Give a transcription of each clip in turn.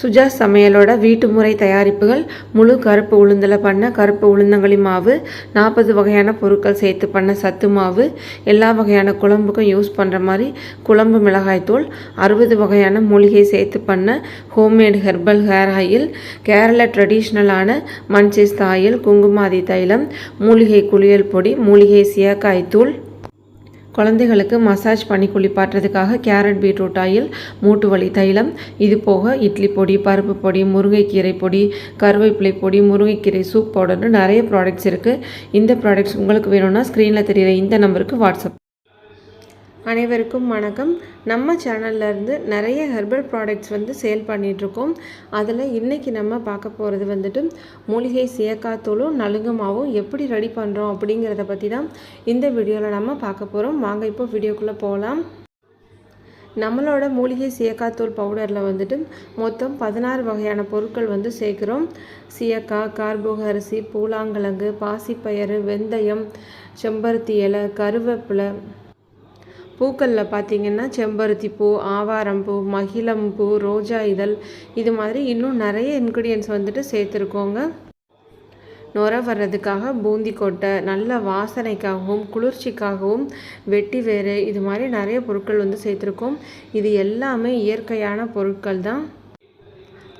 சுஜா சமையலோட வீட்டு முறை தயாரிப்புகள் முழு கருப்பு உளுந்தில் பண்ண கருப்பு உளுந்தங்களி மாவு நாற்பது வகையான பொருட்கள் சேர்த்து பண்ண சத்து மாவு எல்லா வகையான குழம்புக்கும் யூஸ் பண்ணுற மாதிரி குழம்பு மிளகாய்த்தூள் அறுபது வகையான மூலிகை சேர்த்து பண்ண homemade herbal hair oil Kerala ட்ரெடிஷ்னலான மன்சிஸ்த் ஆயில் குங்குமாதி தைலம் மூலிகை குளியல் பொடி மூலிகை சியக்காய் தூள். குழந்தைகளுக்கு மசாஜ் பண்ணி குளிப்பாட்டுறதுக்காக கேரட் பீட்ரூட் ஆயில் மூட்டு வலி தைலம் இது போக இட்லி பொடி பருப்பு பொடி முருங்கைக்கீரை பொடி கருவேப்பிலை பொடி முருங்கைக்கீரை சூப் பவுடர்னு நிறைய ப்ராடக்ட்ஸ் இருக்குது இந்த ப்ராடக்ட்ஸ் உங்களுக்கு வேணும்னா ஸ்க்ரீனில் தெரியிற இந்த நம்பருக்கு வாட்ஸ்அப் அனைவருக்கும் வணக்கம். நம்ம சேனல்ல இருந்து நிறைய ஹெர்பல் ப்ராடக்ட்ஸ் வந்து சேல் பண்ணிகிட்ருக்கோம் அதில் இன்றைக்கி நம்ம பார்க்க போகிறது வந்துட்டு மூலிகை சேக்காத்தூளும் நலுங்கு மாவும் எப்படி ரெடி பண்ணுறோம் அப்படிங்கிறத பற்றி தான் இந்த வீடியோவில் நம்ம பார்க்க போகிறோம் வாங்க இப்போ வீடியோக்குள்ளே போகலாம். நம்மளோட மூலிகை சீயக்காத்தூள் பவுடரில் வந்துட்டு மொத்தம் பதினாறு வகையான பொருட்கள் வந்து சேர்க்குறோம். சீயக்காய் கார்போக அரிசி பூலாங்கிழங்கு பாசிப்பயறு வெந்தயம் செம்பருத்தி இலை கருவேப்பிலை பூக்களில் பார்த்தீங்கன்னா செம்பருத்தி பூ ஆவாரம்பூ மகிழம்பூ ரோஜா இதழ் இது மாதிரி இன்னும் நிறைய இன்க்ரீடியன்ஸ் வந்துட்டு சேர்த்துருக்கோங்க. நுர வர்றதுக்காக பூந்தி கொட்டை நல்ல வாசனைக்காகவும் குளிர்ச்சிக்காகவும் வெட்டி வேறு இது மாதிரி நிறைய பொருட்கள் வந்து சேர்த்துருக்கோம். இது எல்லாமே இயற்கையான பொருட்கள் தான்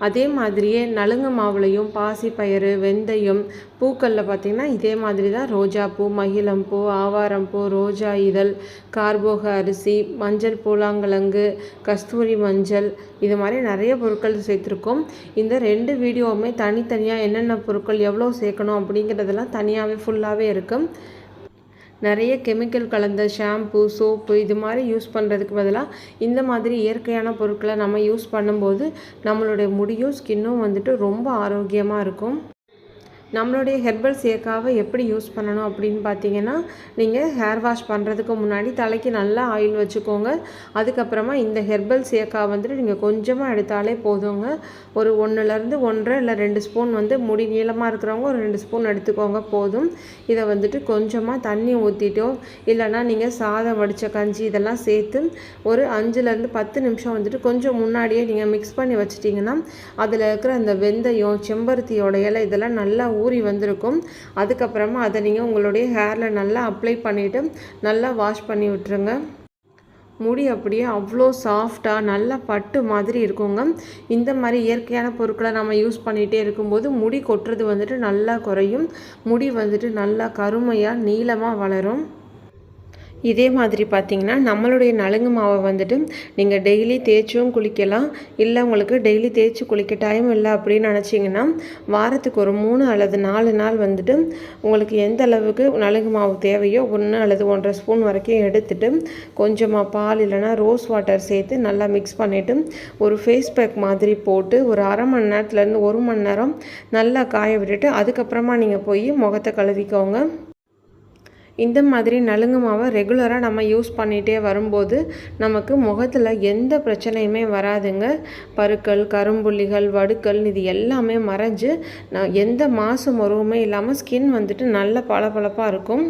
அதே மாதிரியே நலுங்கு மாவுலையும் பாசிப்பயிறு வெந்தயம் பூக்களில் பார்த்திங்கன்னா இதே மாதிரி தான் ரோஜாப்பூ மகிழம்பூ ஆவாரம்பூ ரோஜா இதழ் கார்போக அரிசி மஞ்சள் பூலாங்கிழங்கு கஸ்தூரி மஞ்சள் இது மாதிரி நிறைய பொருட்கள் சேர்த்துருக்கோம். இந்த ரெண்டு வீடியோவுமே தனித்தனியாக என்னென்ன பொருட்கள் எவ்வளோ சேர்க்கணும் அப்படிங்கிறதெல்லாம் தனியாகவே ஃபுல்லாகவே இருக்கும் நிறைய கெமிக்கல் கலந்த ஷாம்பு சோப்பு இது மாதிரி யூஸ் பண்ணுறதுக்கு பதிலாக இந்த மாதிரி இயற்கையான பொருட்களை நம்ம யூஸ் பண்ணும்போது நம்மளுடைய முடியும் ஸ்கின்னும் வந்துட்டு ரொம்ப ஆரோக்கியமாக இருக்கும். நம்மளுடைய ஹெர்பல் சேக்காவை எப்படி யூஸ் பண்ணணும் அப்படின்னு பார்த்தீங்கன்னா நீங்கள் ஹேர் வாஷ் பண்ணுறதுக்கு முன்னாடி தலைக்கு நல்லா ஆயில் வச்சுக்கோங்க. அதுக்கப்புறமா இந்த ஹெர்பல் சேக்கா வந்துட்டு நீங்கள் கொஞ்சமாக எடுத்தாலே போதுங்க. ஒரு ஒன்றுலேருந்து ஒன்றரை இல்லை ரெண்டு ஸ்பூன் வந்து முடி நீளமாக இருக்கிறவங்க ஒரு ரெண்டு ஸ்பூன் எடுத்துக்கோங்க போதும். இதை வந்துட்டு கொஞ்சமாக தண்ணி ஊற்றிட்டோ இல்லைனா நீங்கள் சாதம் வடித்த கஞ்சி இதெல்லாம் சேர்த்து ஒரு அஞ்சுலேருந்து பத்து நிமிஷம் வந்துட்டு கொஞ்சம் முன்னாடியே நீங்கள் மிக்ஸ் பண்ணி வச்சிட்டிங்கன்னா அதில் இருக்கிற அந்த வெந்தயம் செம்பருத்தியோட இலை இதெல்லாம் நல்லா ஊறி வந்திருக்கும். அதுக்கப்புறமா அதை நீங்கள் உங்களுடைய ஹேரில் நல்லா அப்ளை பண்ணிவிட்டு நல்லா வாஷ் பண்ணி விட்டுருங்க. முடி அப்படியே அவ்வளோ சாஃப்டாக நல்லா பட்டு மாதிரி இருக்குங்க. இந்த மாதிரி இயற்கையான பொருட்களை நம்ம யூஸ் பண்ணிகிட்டே இருக்கும்போது முடி கொட்டுறது வந்துட்டு நல்லா குறையும். முடி வந்துட்டு நல்லா கருமையாக நீளமாக வளரும். இதே மாதிரி பார்த்தீங்கன்னா நம்மளுடைய நலுங்கு மாவை வந்துட்டு நீங்கள் டெய்லி தேய்ச்சும் குளிக்கலாம். இல்லை உங்களுக்கு டெய்லி தேய்ச்சி குளிக்க டைம் இல்லை அப்படின்னு நினச்சிங்கன்னா வாரத்துக்கு ஒரு மூணு அல்லது நாலு நாள் வந்துட்டு உங்களுக்கு எந்த அளவுக்கு நலுங்கு மாவு தேவையோ ஒன்று அல்லது ஒன்றரை ஸ்பூன் வரைக்கும் எடுத்துட்டு கொஞ்சமாக பால் இல்லைனா ரோஸ் வாட்டர் சேர்த்து நல்லா மிக்ஸ் பண்ணிவிட்டு ஒரு ஃபேஸ் பேக் மாதிரி போட்டு ஒரு அரை மணி நேரத்துலேருந்து ஒரு மணி நேரம் நல்லா காய விட்டுட்டு அதுக்கப்புறமா நீங்கள் போய் முகத்தை கழுவிக்கோங்க. இந்த மாதிரி நலுங்கு மாவை ரெகுலராக நம்ம யூஸ் பண்ணிகிட்டே வரும்போது நமக்கு முகத்தில் எந்த பிரச்சனையுமே வராதுங்க. பருக்கள் கரும்புள்ளிகள் வடுக்கள் இது எல்லாமே மறைஞ்சு நான் எந்த மாசு மருவுமே இல்லாமல் ஸ்கின் வந்துட்டு நல்ல பளபளப்பாக இருக்கும்.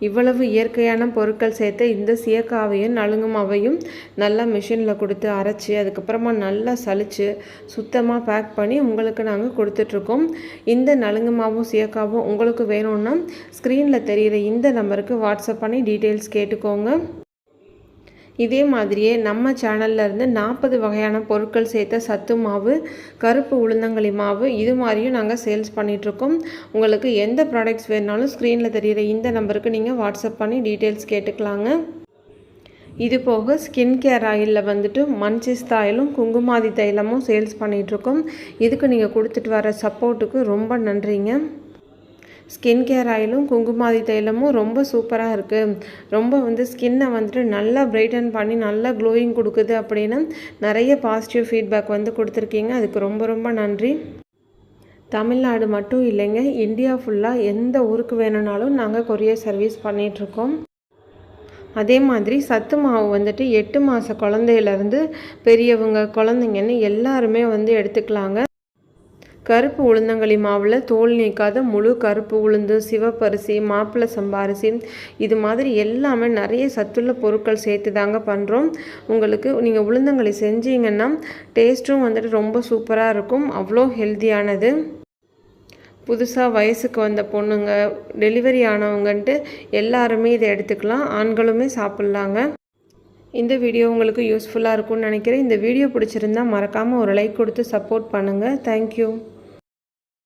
இவ்வளவு இயற்கையான பொருட்கள் சேர்த்து இந்த சீயக்காவையும் நலுங்குமாவையும் நல்லா மிஷினில் கொடுத்து அரைச்சி அதுக்கப்புறமா நல்லா சலித்து சுத்தமாக பேக் பண்ணி உங்களுக்கு நாங்கள் கொடுத்துட்ருக்கோம். இந்த நலுங்கு மாவும் சீயக்காவும் உங்களுக்கு வேணும்னா ஸ்க்ரீனில் தெரிகிற இந்த நம்பருக்கு வாட்ஸ்அப் பண்ணி டீட்டெயில்ஸ் கேட்டுக்கோங்க. இதே மாதிரியே நம்ம சேனல்லேருந்து நாற்பது வகையான பொருட்கள் சேர்த்த சத்து மாவு கருப்பு உளுந்தங்களி மாவு இது மாதிரியும் நாங்கள் சேல்ஸ் பண்ணிகிட்ருக்கோம் உங்களுக்கு எந்த ப்ராடக்ட்ஸ் வேணுனாலும் ஸ்க்ரீனில் தெரிகிற இந்த நம்பருக்கு நீங்கள் வாட்ஸ்அப் பண்ணி டீட்டெயில்ஸ் கேட்டுக்கலாங்க. இது போக ஸ்கின் கேர் ஆயிலில் வந்துட்டு மன்சிஸ் தைலும் குங்குமாதி தைலமும் சேல்ஸ் பண்ணிகிட்ருக்கோம் இதுக்கு நீங்கள் கொடுத்துட்டு வர சப்போர்ட்டுக்கு ரொம்ப நன்றிங்க. ஸ்கின் கேர் ஆயிலும் குங்குமாதி தைலமும் ரொம்ப சூப்பராக இருக்குது ரொம்ப வந்து ஸ்கின்னை வந்துட்டு நல்லா பிரைட்டன் பண்ணி நல்லா க்ளோயிங் கொடுக்குது அப்படின்னு நிறைய பாசிட்டிவ் ஃபீட்பேக் வந்து கொடுத்துருக்கீங்க. அதுக்கு ரொம்ப ரொம்ப நன்றி. தமிழ்நாடு மட்டும் இல்லைங்க இந்தியா ஃபுல்லாக எந்த ஊருக்கு வேணும்னாலும் நாங்கள் கொரியர் சர்வீஸ் பண்ணிகிட்ருக்கோம் அதே மாதிரி சத்து மாவு வந்துட்டு எட்டு மாத குழந்தையிலேருந்து பெரியவங்க குழந்தைங்கன்னு எல்லாருமே வந்து எடுத்துக்கலாங்க. கருப்பு உளுந்தங்களி மாவில் தோல் நீக்காத முழு கருப்பு உளுந்து சிவப்பரிசி மாப்பிள்ளை சம்பா அரிசி இது மாதிரி எல்லாமே நிறைய சத்துள்ள பொருட்கள் சேர்த்து தாங்க பண்ணுறோம் உங்களுக்கு நீங்கள் உளுந்தங்களி செஞ்சீங்கன்னா டேஸ்ட்டும் வந்துட்டு ரொம்ப சூப்பராக இருக்கும். அவ்வளோ ஹெல்த்தியானது புதுசாக வயசுக்கு வந்த பொண்ணுங்க டெலிவரி ஆனவங்கன்ட்டு எல்லாருமே இதை எடுத்துக்கலாம். ஆண்களுமே சாப்பிட்லாங்க. இந்த வீடியோ உங்களுக்கு யூஸ்ஃபுல்லாக இருக்கும்னு நினைக்கிறேன். இந்த வீடியோ பிடிச்சிருந்தா மறக்காமல் ஒரு லைக் கொடுத்து சப்போர்ட் பண்ணுங்கள் தேங்க்யூ